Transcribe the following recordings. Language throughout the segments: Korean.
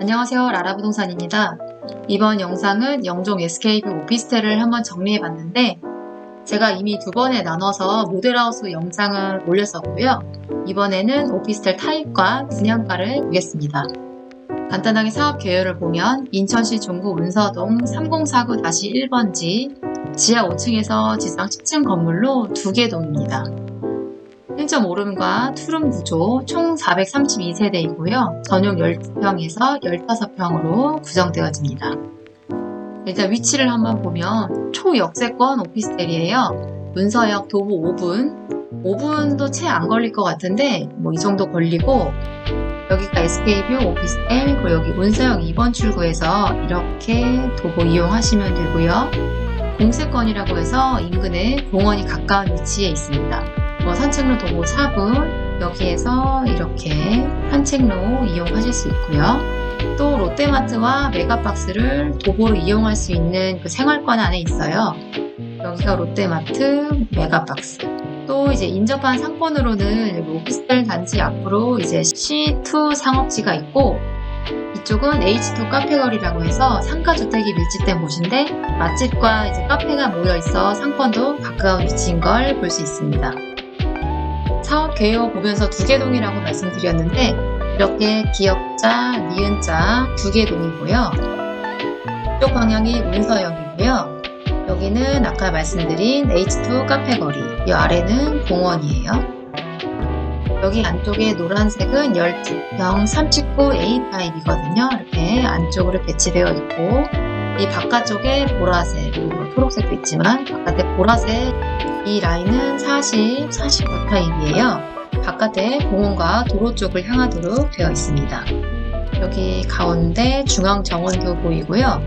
안녕하세요. 라라부동산입니다. 이번 영상은 영종 SKB 오피스텔을 한번 정리해 봤는데 제가 이미 두 번에 나눠서 모델하우스 영상을 올렸었고요. 이번에는 오피스텔 타입과 분양가를 보겠습니다. 간단하게 사업 개요를 보면 인천시 중구 운서동 3049-1번지 지하 5층에서 지상 10층 건물로 두 개 동입니다. 1.5룸과 투룸 구조 총 432세대이고요. 전용 12평에서 15평으로 구성되어집니다. 일단 위치를 한번 보면 초역세권 오피스텔이에요. 문서역 도보 5분, 5분도 채 안 걸릴 것 같은데 뭐 이 정도 걸리고 여기가 SK뷰 오피스텔 그리고 여기 문서역 2번 출구에서 이렇게 도보 이용하시면 되고요. 공세권이라고 해서 인근에 공원이 가까운 위치에 있습니다. 뭐 산책로 도보 4분 여기에서 이렇게 산책로 이용하실 수 있고요. 또 롯데마트와 메가박스를 도보로 이용할 수 있는 그 생활권 안에 있어요. 여기가 롯데마트, 메가박스. 또 이제 인접한 상권으로는 오피스텔 단지 앞으로 이제 C2 상업지가 있고 이쪽은 H2 카페거리라고 해서 상가주택이 밀집된 곳인데 맛집과 이제 카페가 모여 있어 상권도 가까운 위치인 걸 볼 수 있습니다. 사업 개요 보면서 두개 동이라고 말씀드렸는데 이렇게 기역자, 니은자 두개 동이고요. 이쪽 방향이 문서역이고요. 여기는 아까 말씀드린 H2 카페 거리, 이 아래는 공원이에요. 여기 안쪽에 노란색은 12평 379A 타입이거든요. 이렇게 안쪽으로 배치되어 있고 이 바깥쪽에 보라색, 뭐 초록색도 있지만 바깥에 보라색 이 라인은 40, 49 타입이에요. 바깥에 공원과 도로 쪽을 향하도록 되어 있습니다. 여기 가운데 중앙 정원도 보이고요.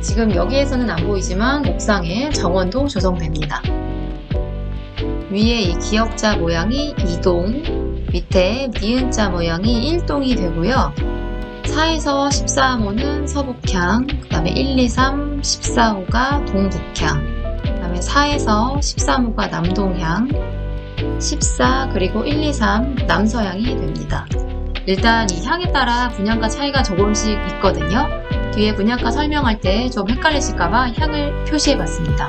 지금 여기에서는 안 보이지만 옥상에 정원도 조성됩니다. 위에 이 기역자 모양이 2동, 밑에 니은자 모양이 1동이 되고요. 4에서 14호는 서북향, 그 다음에 1, 2, 3, 14호가 동북향, 그 다음에 4에서 13호가 남동향, 14 그리고 1, 2, 3 남서향이 됩니다. 일단 이 향에 따라 분양가 차이가 조금씩 있거든요. 뒤에 분양가 설명할 때 좀 헷갈리실까봐 향을 표시해 봤습니다.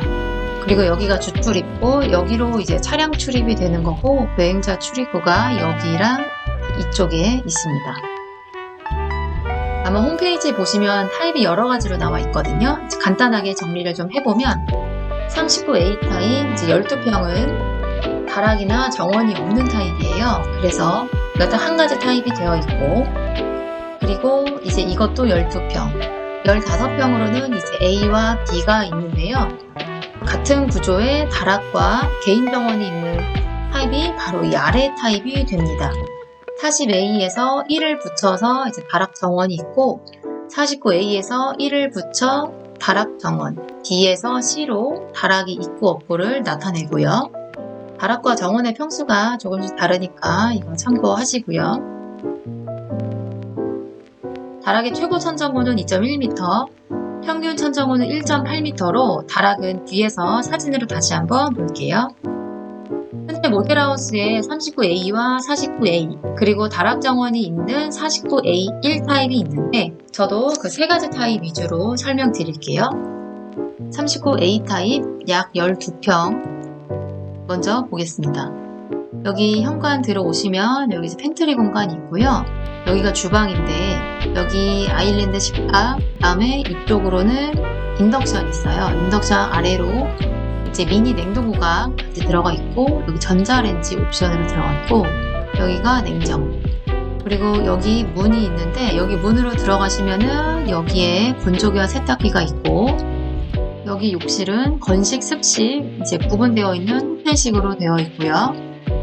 그리고 여기가 주출입구, 여기로 이제 차량 출입이 되는 거고, 보행자 출입구가 여기랑 이쪽에 있습니다. 아마 홈페이지에 보시면 타입이 여러 가지로 나와 있거든요. 간단하게 정리를 좀 해보면, 39A 타입, 이제 12평은 다락이나 정원이 없는 타입이에요. 그래서 이것도 한 가지 타입이 되어 있고, 그리고 이제 이것도 12평. 15평으로는 이제 A와 B가 있는데요. 같은 구조의 다락과 개인 병원이 있는 타입이 바로 이 아래 타입이 됩니다. 40A에서 1을 붙여서 이제 다락 정원이 있고 49A에서 1을 붙여 다락 정원, D에서 C로 다락이 있고 없고를 나타내고요. 다락과 정원의 평수가 조금씩 다르니까 이거 참고하시고요. 다락의 최고 천정고는 2.1m, 평균 천정고는 1.8m로 다락은 뒤에서 사진으로 다시 한번 볼게요. 모델하우스에 39A와 49A 그리고 다락 정원이 있는 49A 1 타입이 있는데 저도 그 세 가지 타입 위주로 설명드릴게요. 39A 타입 약 12평 먼저 보겠습니다. 여기 현관 들어오시면 여기서 팬트리 공간이 있고요. 여기가 주방인데 여기 아일랜드 식탁 그다음에 이쪽으로는 인덕션 있어요. 인덕션 아래로 이제 미니 냉동고가 들어가 있고 여기 전자레인지 옵션으로 들어가 있고 여기가 냉장고 그리고 여기 문이 있는데 여기 문으로 들어가시면은 여기에 건조기와 세탁기가 있고 여기 욕실은 건식, 습식 이제 구분되어 있는 호텔식으로 되어 있고요.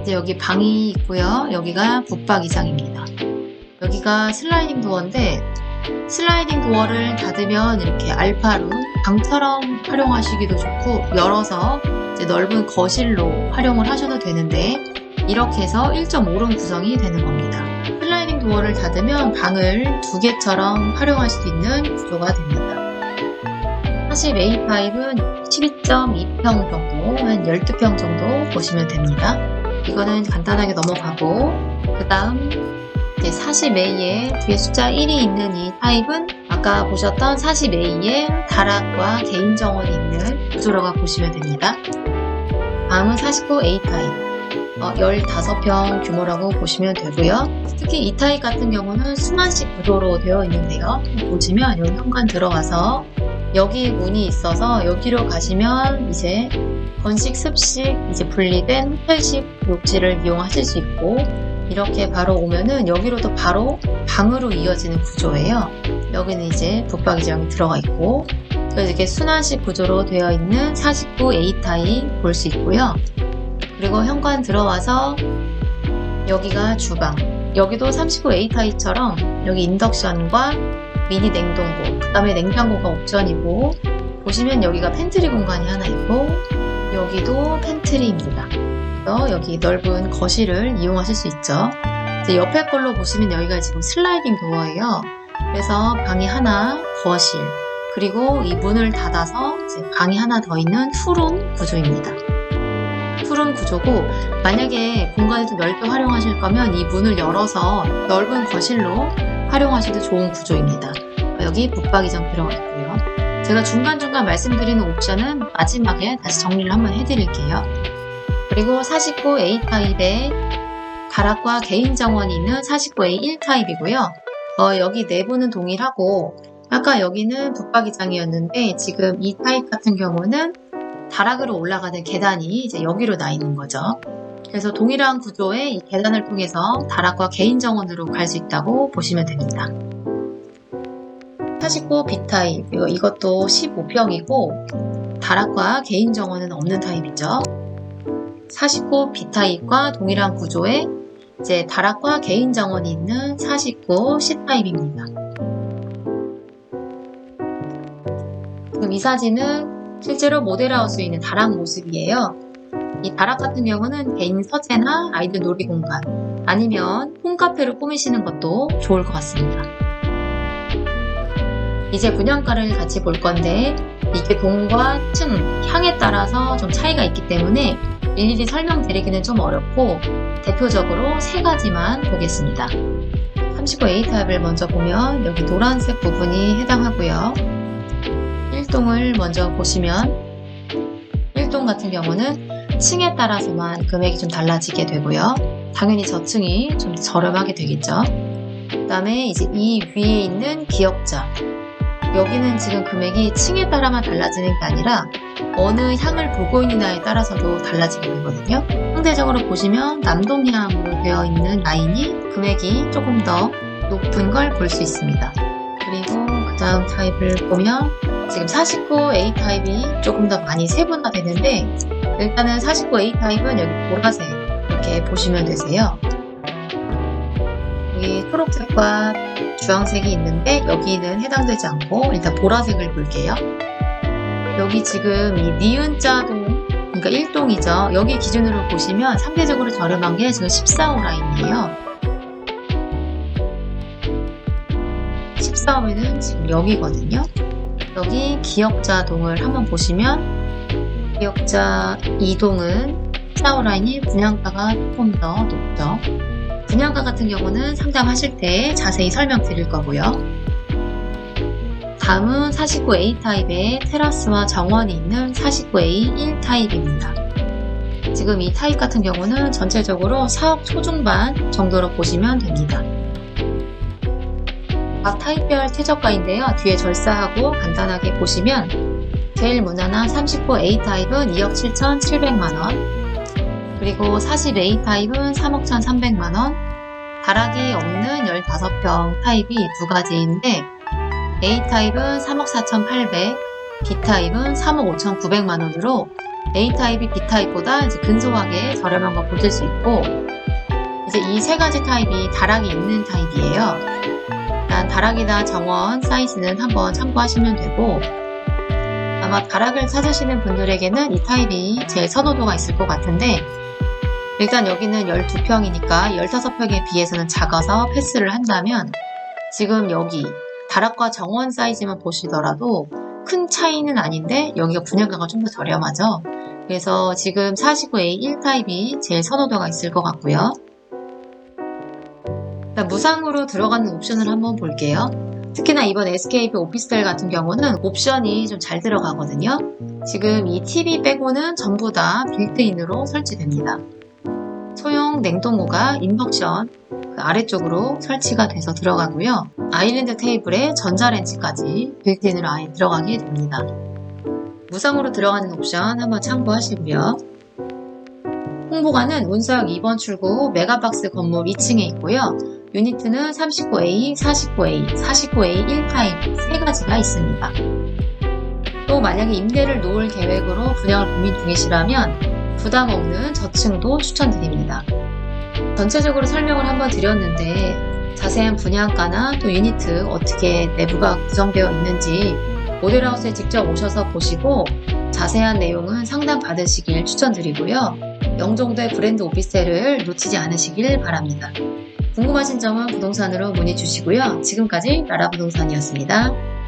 이제 여기 방이 있고요. 여기가 붙박이장입니다. 여기가 슬라이딩 도어인데 슬라이딩 도어를 닫으면 이렇게 알파룸 방처럼 활용하시기도 좋고 열어서 넓은 거실로 활용을 하셔도 되는데 이렇게 해서 1.5룸 구성이 되는 겁니다. 슬라이딩 도어를 닫으면 방을 두 개처럼 활용할 수 있는 구조가 됩니다. 사실 A5은 12.2평 정도, 한 12평 정도 보시면 됩니다. 이거는 간단하게 넘어가고 그 다음 이제 40A에 뒤에 숫자 1이 있는 이 타입은 아까 보셨던 40A에 다락과 개인 정원이 있는 구조라고 보시면 됩니다. 다음은 49A 타입. 어, 15평 규모라고 보시면 되고요. 특히 이 타입 같은 경우는 순환식 구조로 되어 있는데요. 보시면 여기 현관 들어가서 여기 문이 있어서 여기로 가시면 이제 건식, 습식, 이제 분리된 호텔식 욕실을 이용하실 수 있고 이렇게 바로 오면은 여기로도 바로 방으로 이어지는 구조예요. 여기는 이제 북박이장이 들어가 있고 그래서 이렇게 순환식 구조로 되어 있는 49A 타입 볼 수 있고요. 그리고 현관 들어와서 여기가 주방. 여기도 39A 타입처럼 여기 인덕션과 미니 냉동고, 그 다음에 냉장고가 옵션이고 보시면 여기가 팬트리 공간이 하나 있고 여기도 팬트리입니다. 그래서 여기 넓은 거실을 이용하실 수 있죠. 이제 옆에 걸로 보시면 여기가 지금 슬라이딩 도어예요. 그래서 방이 하나, 거실, 그리고 이 문을 닫아서 이제 방이 하나 더 있는 투룸 구조입니다. 투룸 구조고 만약에 공간을 좀 넓게 활용하실 거면 이 문을 열어서 넓은 거실로 활용하셔도 좋은 구조입니다. 여기 북박이장 들어가 있고요. 제가 중간중간 말씀드리는 옵션은 마지막에 다시 정리를 한번 해드릴게요. 그리고 49A 타입의 다락과 개인 정원이 있는 49A 1 타입이고요. 어, 여기 내부는 동일하고 아까 여기는 북박이장이었는데 지금 이 타입 같은 경우는 다락으로 올라가는 계단이 이제 여기로 나 있는 거죠. 그래서 동일한 구조의 이 계단을 통해서 다락과 개인 정원으로 갈 수 있다고 보시면 됩니다. 49 B타입, 이거, 이것도 15평이고 다락과 개인 정원은 없는 타입이죠. 49 B타입과 동일한 구조의 이제 다락과 개인 정원이 있는 49 C타입입니다. 지금 이 사진은 실제로 모델하우스에 있는 다락 모습이에요. 이 다락 같은 경우는 개인 서재나 아이들 놀이 공간 아니면 홈카페로 꾸미시는 것도 좋을 것 같습니다. 이제 분양가를 같이 볼 건데 이게 동과 층, 향에 따라서 좀 차이가 있기 때문에 일일이 설명드리기는 좀 어렵고 대표적으로 세 가지만 보겠습니다. 39A 타입을 먼저 보면 여기 노란색 부분이 해당하고요. 1동을 먼저 보시면 1동 같은 경우는 층에 따라서만 금액이 좀 달라지게 되고요. 당연히 저층이 좀 저렴하게 되겠죠. 그 다음에 이제 이 위에 있는 기역자 여기는 지금 금액이 층에 따라만 달라지는 게 아니라 어느 향을 보고 있느냐에 따라서도 달라지게 되거든요. 상대적으로 보시면 남동향으로 되어 있는 라인이 금액이 조금 더 높은 걸 볼 수 있습니다. 그리고 그 다음 타입을 보면 지금 49A 타입이 조금 더 많이 세분화되는데 일단은 49A 타입은 여기 보라색 이렇게 보시면 되세요. 여기 초록색과 주황색이 있는데 여기는 해당되지 않고 일단 보라색을 볼게요. 여기 지금 이 니은자동 그러니까 1동이죠. 여기 기준으로 보시면 상대적으로 저렴한 게 지금 14호 라인이에요. 14호면은 지금 여기거든요. 여기 기역자동을 한번 보시면 기역자 2동은 14호 라인이 분양가가 조금 더 높죠. 분양가 같은 경우는 상담하실 때 자세히 설명드릴 거고요. 다음은 49A 타입의 테라스와 정원이 있는 49A 1 타입입니다. 지금 이 타입 같은 경우는 전체적으로 4억 초중반 정도로 보시면 됩니다. 각 타입별 최저가인데요. 뒤에 절사하고 간단하게 보시면 제일 무난한 39A 타입은 2억 7,700만원, 그리고 40A 타입은 3억 1,300만원, 다락이 없는 15평 타입이 두 가지인데 A 타입은 3억 4,800, B 타입은 3억 5,900만원으로 A 타입이 B 타입보다 이제 근소하게 저렴한 거 보실 수 있고 이제 이 세 가지 타입이 다락이 있는 타입이에요. 일단 다락이나 정원 사이즈는 한번 참고하시면 되고 아마 다락을 찾으시는 분들에게는 이 타입이 제일 선호도가 있을 것 같은데 일단 여기는 12평이니까 15평에 비해서는 작아서 패스를 한다면 지금 여기 다락과 정원 사이즈만 보시더라도 큰 차이는 아닌데 여기가 분양가가 좀 더 저렴하죠. 그래서 지금 49A 1타입이 제일 선호도가 있을 것 같고요. 무상으로 들어가는 옵션을 한번 볼게요. 특히나 이번 SKP 오피스텔 같은 경우는 옵션이 좀 잘 들어가거든요. 지금 이 TV 빼고는 전부 다 빌트인으로 설치됩니다. 소형 냉동고가 인덕션 그 아래쪽으로 설치가 돼서 들어가고요. 아일랜드 테이블에 전자레인지까지 빌트인으로 아예 들어가게 됩니다. 무상으로 들어가는 옵션 한번 참고하시고요. 홍보관은 운석 2번 출구 메가박스 건물 2층에 있고요. 유니트는 39A, 49A, 49A 1타입 세 가지가 있습니다. 또 만약에 임대를 놓을 계획으로 분양을 고민 중이시라면 부담 없는 저층도 추천드립니다. 전체적으로 설명을 한번 드렸는데 자세한 분양가나 또 유니트 어떻게 내부가 구성되어 있는지 모델하우스에 직접 오셔서 보시고 자세한 내용은 상담 받으시길 추천드리고요. 영종도의 브랜드 오피스텔을 놓치지 않으시길 바랍니다. 궁금하신 점은 부동산으로 문의 주시고요. 지금까지 라라부동산이었습니다.